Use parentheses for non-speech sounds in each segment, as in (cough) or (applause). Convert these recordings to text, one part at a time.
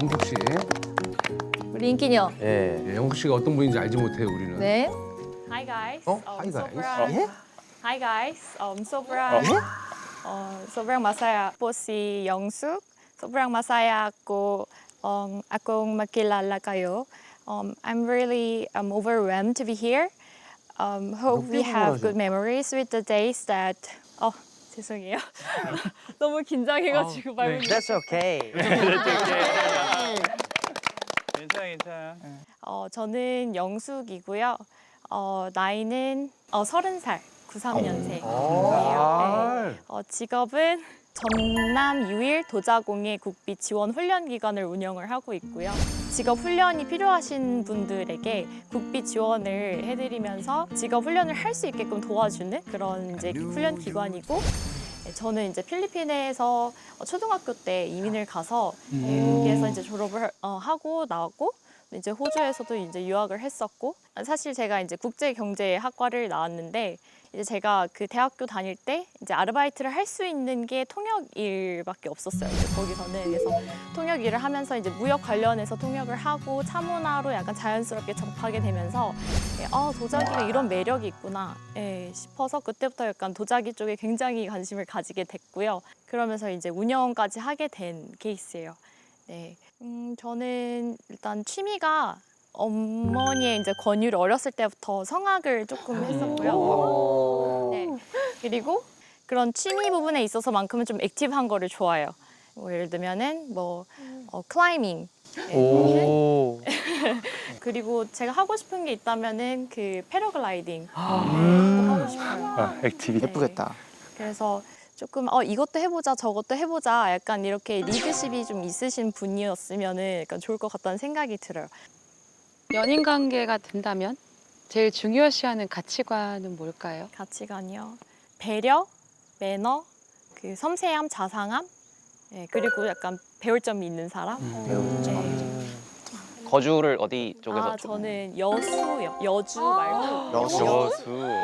영숙 씨. 우리 인기녀. 예. 예, 영숙 씨가 어떤 분인지 알지 못해요, 우리는. 네. Hi guys. Oh, Um, hi, guys. Sobrang, 예? Hi guys. Um, sobrang, uh, sobrang masaya po si Yongsuk. Sobrang masaya ako um, akong makilala kayo. Um, I'm really um, overwhelmed to be here. Um, hope we have good memories with the days that. 어 죄송해요. (laughs) 너무 긴장해가지고 말 못. That's okay. (laughs) (laughs) 괜찮아 괜찮아. 어, 저는 영숙이고요. 어, 나이는 어, 30살, 93년생이에요. 아, 어, 직업은 전남 유일 도자공예 국비 지원 훈련 기관을 운영을 하고 있고요. 직업 훈련이 필요하신 분들에게 국비 지원을 해드리면서 직업 훈련을 할 수 있게끔 도와주는 그런 이제 훈련 기관이고 네, 저는 이제 필리핀에서 어, 초등학교 때 이민을 가서 네, 거기에서 이제 졸업을 하- 어, 하고 나왔고 이제 호주에서도 이제 유학을 했었고 사실 제가 이제 국제경제학과를 나왔는데 이제 제가 그 대학교 다닐 때 이제 아르바이트를 할 수 있는 게 통역 일밖에 없었어요. 이제 거기서는 그래서 통역 일을 하면서 이제 무역 관련해서 통역을 하고 차문화로 약간 자연스럽게 접하게 되면서 예, 아 도자기가 이런 매력이 있구나 예, 싶어서 그때부터 약간 도자기 쪽에 굉장히 관심을 가지게 됐고요. 그러면서 이제 운영까지 하게 된 케이스예요. 네, 음, 저는 일단 취미가 어머니의 이제 권유를 어렸을 때부터 성악을 조금 했었고요. 네. (laughs) 그리고 그런 취미 부분에 있어서만큼은 좀 액티브한 거를 좋아해요. 뭐 예를 들면은 뭐 어, 클라이밍. 네. 오. (laughs) 그리고 제가 하고 싶은 게 있다면은 그 패러글라이딩 또 하고 싶어요. 아, 액티비티. 네. 그래서 조금 어 이것도 해보자 저것도 해보자 약간 이렇게 리더십이 좀 있으신 분이었으면은 약간 좋을 것 같다는 생각이 들어요. 연인 관계가 된다면 제일 중요시하는 가치관은 뭘까요? 가치관이요. 배려, 매너, 그 섬세함, 자상함, 예, 그리고 약간 배울 점이 있는 사람. 네. 거주를 어디 쪽에서 아 좀- 저는 여수요. 여주 말고 여수.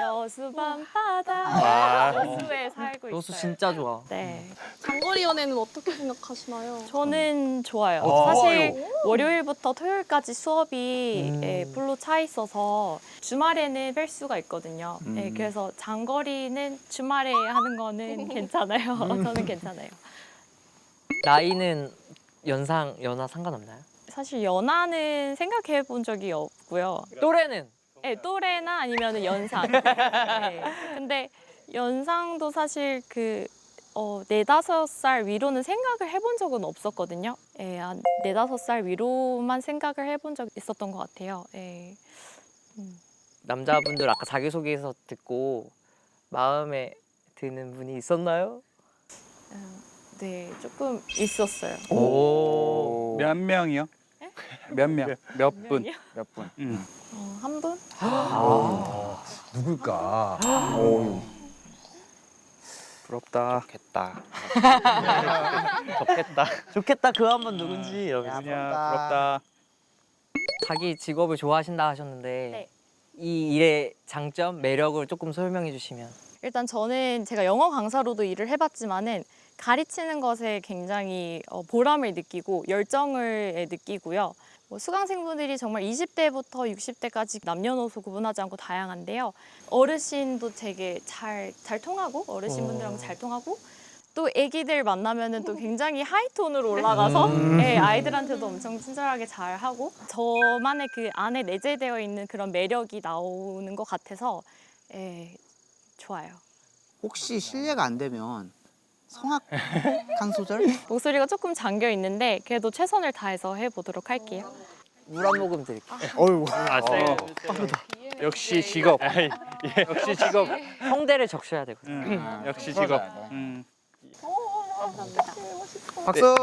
여수 밤바다 아. 여수에 살고 있어요. 여수 진짜 좋아. 네. 장거리 연애는 어떻게 생각하시나요? 저는 좋아요. 어, 사실 월요일부터 토요일까지 수업이 음. 예, 풀로 차 있어서 주말에는 뺄 수가 있거든요. 예, 음. 그래서 장거리는 주말에 하는 거는 (laughs) 괜찮아요. 저는 괜찮아요. 나이는 연상 연하 상관없나요? 사실 연하는 생각해 본 적이 없고요. 또래는 예, 또래나 아니면 연상. 예. (laughs) 근데 연상도 사실 그 어, 네다섯 살 위로는 생각을 해본 적은 없었거든요. 예, 한 네다섯 살 위로만 생각을 해본 적 있었던 것 같아요. 예. 남자분들 아까 자기 소개에서 듣고 마음에 드는 분이 있었나요? 음, 네, 조금 있었어요. 오. 몇 명이요? 몇 명? 몇 분? 명이요? 몇 분? 음. 어, 한 분? 누굴까? 부럽다. 좋겠다. 좋겠다. (laughs) 좋겠다 그 한 번 누군지 이러면서 누구냐? 부럽다. 자기 직업을 좋아하신다 하셨는데 네. 이 일의 장점 매력을 조금 설명해 주시면 일단 저는 제가 영어 강사로도 일을 해봤지만은 가르치는 것에 굉장히 어, 보람을 느끼고 열정을 예, 느끼고요. 뭐 수강생분들이 정말 20대부터 60대까지 남녀노소 구분하지 않고 다양한데요. 어르신도 되게 잘, 잘 통하고 어르신분들하고 잘 통하고 또 아기들 만나면은 또 굉장히 하이톤으로 올라가서 예, 아이들한테도 엄청 친절하게 잘 하고 저만의 그 안에 내재되어 있는 그런 매력이 나오는 것 같아서 예, 좋아요. 혹시 실례가 안 되면 성악 (laughs) 한 소절? 목소리가 조금 잠겨 있는데 그래도 최선을 다해서 해보도록 할게요. 물 한 모금 드릴게요. 어이구. 아, 세. 역시 직업. 역시 직업. 성대를 적셔야 되거든요. 음, 역시 직업. 음. 박수.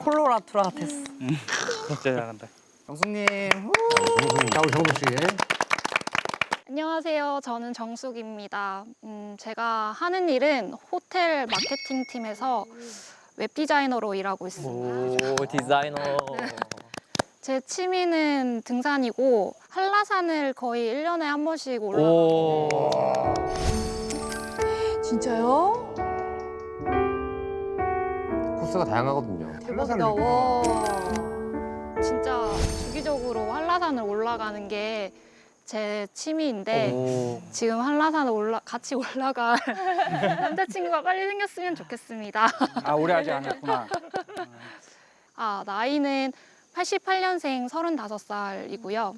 콜로라트라테스 진짜 잘한다. 정수님. 자, 우리 정수 씨. 안녕하세요. 저는 정숙입니다. 음, 제가 하는 일은 호텔 마케팅 팀에서 웹 디자이너로 일하고 있습니다. 오 디자이너. 네. 제 취미는 등산이고 한라산을 거의 1년에 한 번씩 올라가는데 진짜요? 코스가 다양하거든요. 대박이다. 와. 진짜 주기적으로 한라산을 올라가는 게 제 취미인데 오. 지금 한라산을 올라 같이 올라갈 (laughs) 남자친구가 빨리 생겼으면 좋겠습니다. 아 오래 하지 않았구나. (laughs) 아, 나이는 88년생 35살이고요.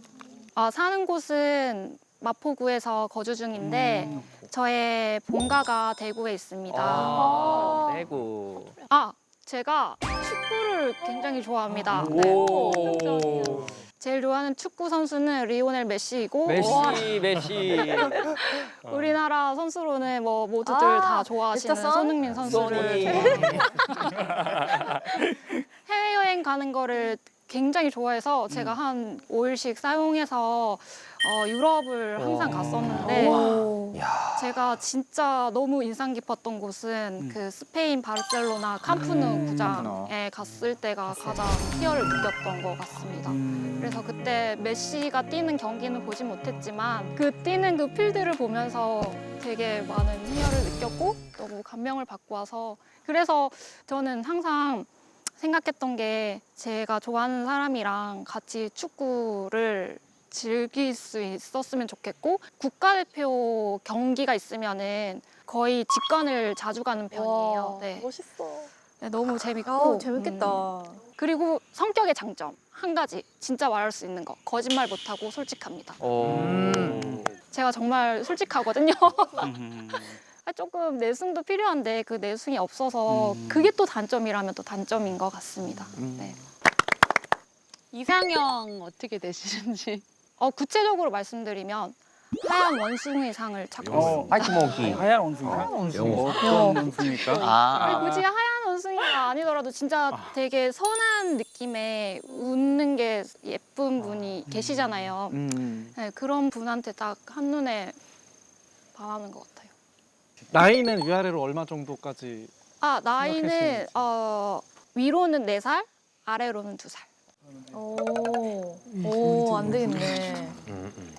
아, 사는 곳은 마포구에서 거주 중인데 저의 본가가 대구에 있습니다. 아, 대구. 아, 제가 축구를 굉장히 좋아합니다. 네. 오. 제일 좋아하는 축구 선수는 리오넬 메시이고 메시 메시. (laughs) 우리나라 선수로는 뭐 모두들 아, 다 좋아하시는 일타선? 손흥민 선수를 소니. 좋아해요. (laughs) 해외 여행 가는 거를 굉장히 좋아해서 제가 한 5일씩 사용해서 어, 유럽을 항상 갔었는데 오. 제가 진짜 너무 인상 깊었던 곳은 그 스페인 바르셀로나 캄프누 구장에 갔을 때가 가장 희열을 느꼈던 것 같습니다. 그래서 그때 메시가 뛰는 경기는 보지 못했지만 그 뛰는 그 필드를 보면서 되게 많은 희열을 느꼈고 너무 감명을 받고 와서 그래서 저는 항상 생각했던 게 제가 좋아하는 사람이랑 같이 축구를 즐길 수 있었으면 좋겠고 국가대표 경기가 있으면은 거의 직관을 자주 가는 편이에요. 와, 네. 멋있어. 네, 너무 재밌고 아우, 재밌겠다. 음, 그리고 성격의 장점 한 가지 진짜 말할 수 있는 거 거짓말 못하고 솔직합니다. 오. 제가 정말 솔직하거든요. 음. (laughs) 조금 내숭도 필요한데 그 내숭이 없어서 음. 그게 또 단점이라면 또 단점인 것 같습니다. 음. 네. 이상형 어떻게 되시는지. 어, 구체적으로 말씀드리면 하얀 원숭이상을 찾고 어, 있습니다. 화이트 몽키. 하얀 원숭이. 영어. 어떤 원숭이입니까? 아니, 아, 굳이 하얀 원숭이가 아니더라도 진짜 되게 선한 느낌의 웃는 게 예쁜 분이 계시잖아요. 음. 네, 그런 분한테 딱 한눈에 반하는 것 같아요. 나이는 위아래로 얼마 정도까지 아, 나이는 있는지. 어, 위로는 네살 아래로는 두살 오. 오, 안 되겠네. 음, 음.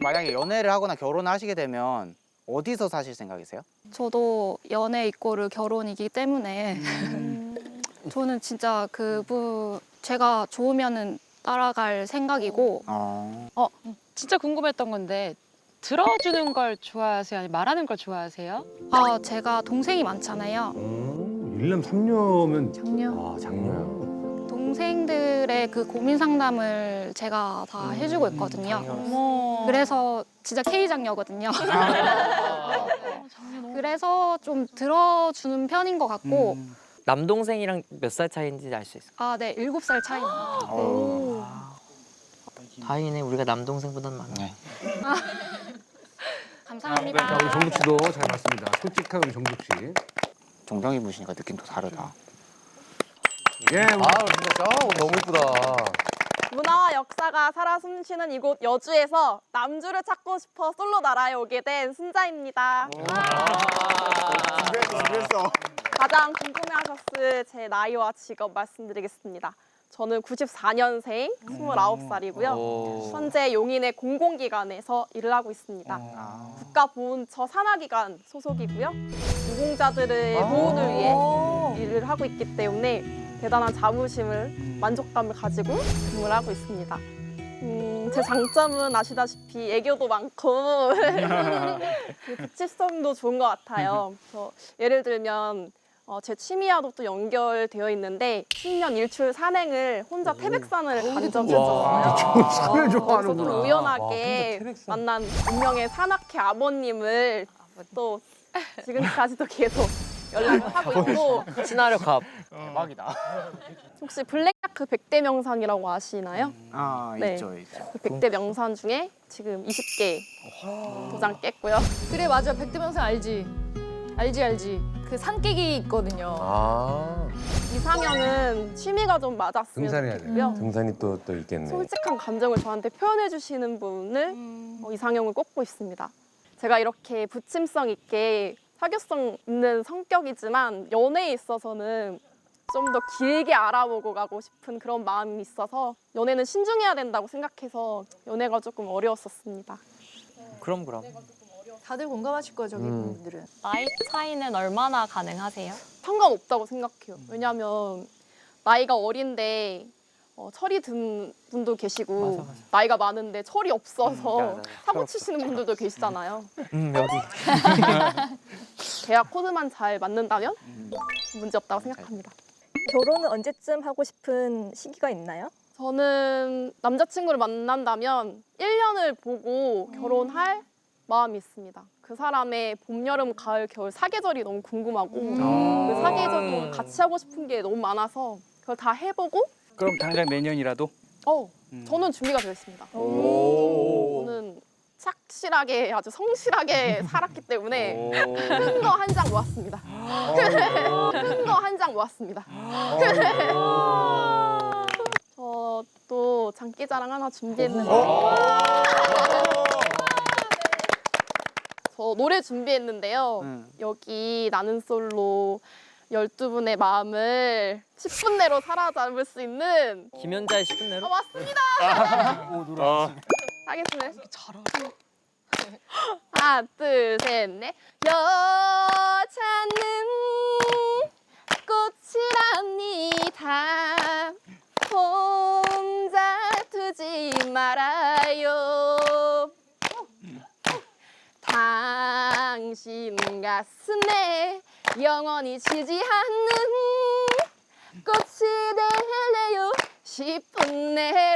만약에 연애를 하거나 결혼을 하시게 되면 어디서 사실 생각이세요? 저도 연애 이꼬르 결혼이기 때문에 (laughs) 저는 진짜 그분 제가 좋으면은 따라갈 생각이고 어. 진짜 궁금했던 건데 들어주는 걸 좋아하세요? 아니면 말하는 걸 좋아하세요? 아 제가 동생이 많잖아요. 음, 1남 3녀면 작년. 아, 장녀야. 동생들의 그 고민 상담을 제가 다 해주고 있거든요. 어머. 그래서 진짜 K 장녀거든요. 그래서 좀 들어주는 편인 것 같고 음. 남동생이랑 몇 살 차이인지 알 수 있어. 아 네 일곱 살 차이입니다. 오. 다행이네 우리가 남동생보다는 많네. 네. (laughs) 감사합니다. 자, 우리 정숙 씨도 잘 봤습니다. 솔직한 우리 정숙 씨. 정장 입으시니까 느낌 또 다르다. 예, 우리 아 진짜 아, 너무 이쁘다. 문화와 역사가 살아 숨쉬는 이곳 여주에서 남주를 찾고 싶어 솔로 나라에 오게 된 순자입니다. 준비했어, 준비했어. 가장 궁금해하셨을 제 나이와 직업 말씀드리겠습니다. 저는 94년생 29살이고요. 오. 현재 용인의 공공기관에서 일을 하고 있습니다. 아. 국가보훈처 산하기관 소속이고요. 유공자들의 보훈을 위해 일을 하고 있기 때문에 대단한 자부심을 만족감을 가지고 근무를 하고 있습니다. 음, 제 장점은 아시다시피 애교도 많고 (laughs) 그 특집성도 좋은 것 같아요. 그래서 예를 들면 어, 제 취미와도 또 연결되어 있는데 10년 일출 산행을 혼자 태백산을 간 적이 와. 있었어요. 산을 좋아하는구나. 또 우연하게 만난 운명의 산악회 아버님을 또 지금까지도 계속 연락을 하고 있고 (laughs) 친화력 합. 대박이다. 혹시 블랙야크 100대 명산이라고 아시나요? 아, 네. 있죠, 있죠. 그 100대 명산 중에 지금 20개 도장 깼고요. 그래 맞아. 백대명생 알지. 알지 알지. 그 산깨기 있거든요. 아 이상형은 취미가 좀 맞았으면 등산해야 돼. 좋겠고요. 등산이 또 또 있겠네. 솔직한 감정을 저한테 표현해 주시는 분을 어, 이상형을 꼽고 있습니다. 제가 이렇게 부침성 있게 사교성 있는 성격이지만 연애에 있어서는 좀 더 길게 알아보고 가고 싶은 그런 마음이 있어서 연애는 신중해야 된다고 생각해서 연애가 조금 어려웠었습니다. 그럼 그럼. 다들 공감하실 거죠, 저기 음. 분들은. 나이 차이는 얼마나 가능하세요? 상관없다고 생각해요. 왜냐하면 나이가 어린데 어, 철이 든 분도 계시고 맞아, 맞아. 나이가 많은데 철이 없어서 맞아, 맞아. 사고 치시는 분들도 계시잖아요. 음 여기. (laughs) 대학 코드만 잘 맞는다면 문제 없다고 생각합니다. 결혼은 언제쯤 하고 싶은 시기가 있나요? 저는 남자친구를 만난다면 1년을 보고 결혼할 마음이 있습니다. 그 사람의 봄, 여름, 가을, 겨울 사계절이 너무 궁금하고 그 사계절도 같이 하고 싶은 게 너무 많아서 그걸 다 해보고 그럼 당장 내년이라도. 어, 음. 저는 준비가 되어 있습니다. 오. 착실하게 아주 성실하게 (laughs) 살았기 때문에 오. 큰거 한 장 모았습니다. 큰 거 한 장 모았습니다. 저도 장기자랑 하나 준비했는데 저 노래 준비했는데요. 응. 여기 나는 솔로 12분의 마음을 10분 내로 사로잡을 수 있는 김연자의 10분 아, 내로. 맞습니다. 오 노래. 하겠습니다. (laughs) 하나, 둘, 셋, 넷. 여자는 꽃이랍니다. 혼자 두지 말아요. 당신 가슴에 영원히 지지 않는 꽃이 될래요 10분 내로